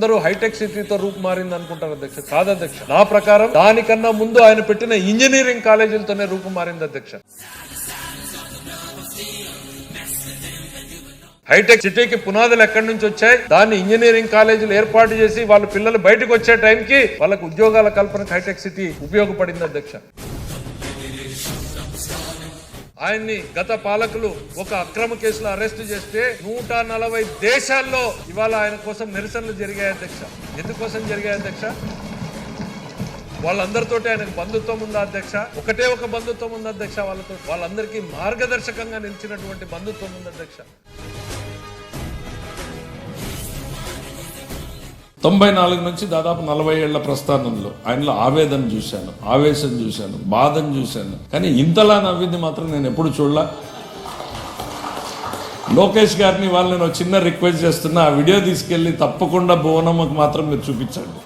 అందరూ హైటెక్ సిటీతో రూపు మారింది అనుకుంటారు అధ్యక్ష. కాదు అధ్యక్ష. నా ప్రకారం దానికన్నా ముందు ఆయన పెట్టిన ఇంజనీరింగ్ కాలేజీలతోనే రూపు మారింది అధ్యక్ష. హైటెక్ సిటీకి పునాదులు ఎక్కడి నుంచి వచ్చాయి? దాన్ని ఇంజనీరింగ్ కాలేజీలు ఏర్పాటు చేసి వాళ్ళ పిల్లలు బయటకు వచ్చే టైంకి వాళ్ళకు ఉద్యోగాల కల్పనకు హైటెక్ సిటీ ఉపయోగపడింది అధ్యక్ష. ఆయన్ని గత పాలకులు ఒక అక్రమ కేసులో అరెస్ట్ చేస్తే నూట నలభై దేశాల్లో ఇవాళ ఆయన కోసం నిరసనలు జరిగాయి అధ్యక్ష. ఎందుకోసం జరిగాయి అధ్యక్ష? వాళ్ళందరితోటి ఆయనకు బంధుత్వం ఉందా అధ్యక్ష? ఒకటే ఒక బంధుత్వం ఉంది అధ్యక్ష? వాళ్ళతో వాళ్ళందరికీ మార్గదర్శకంగా నిలిచినటువంటి బంధుత్వం ఉంది అధ్యక్ష? తొంభై నాలుగు నుంచి దాదాపు నలభై ఏళ్ళ ప్రస్థానంలో ఆయనలో ఆవేదన చూశాను ఆవేశం చూశాను బాధను చూశాను. కానీ ఇంతలా నవ్వింది మాత్రం నేను ఎప్పుడు చూడలా. లోకేష్ గారిని వాళ్ళు నేను ఒక చిన్న రిక్వెస్ట్ చేస్తున్నా ఆ వీడియో తీసుకెళ్ళి తప్పకుండా భువనమ్మకు మాత్రం మీరు చూపించండి.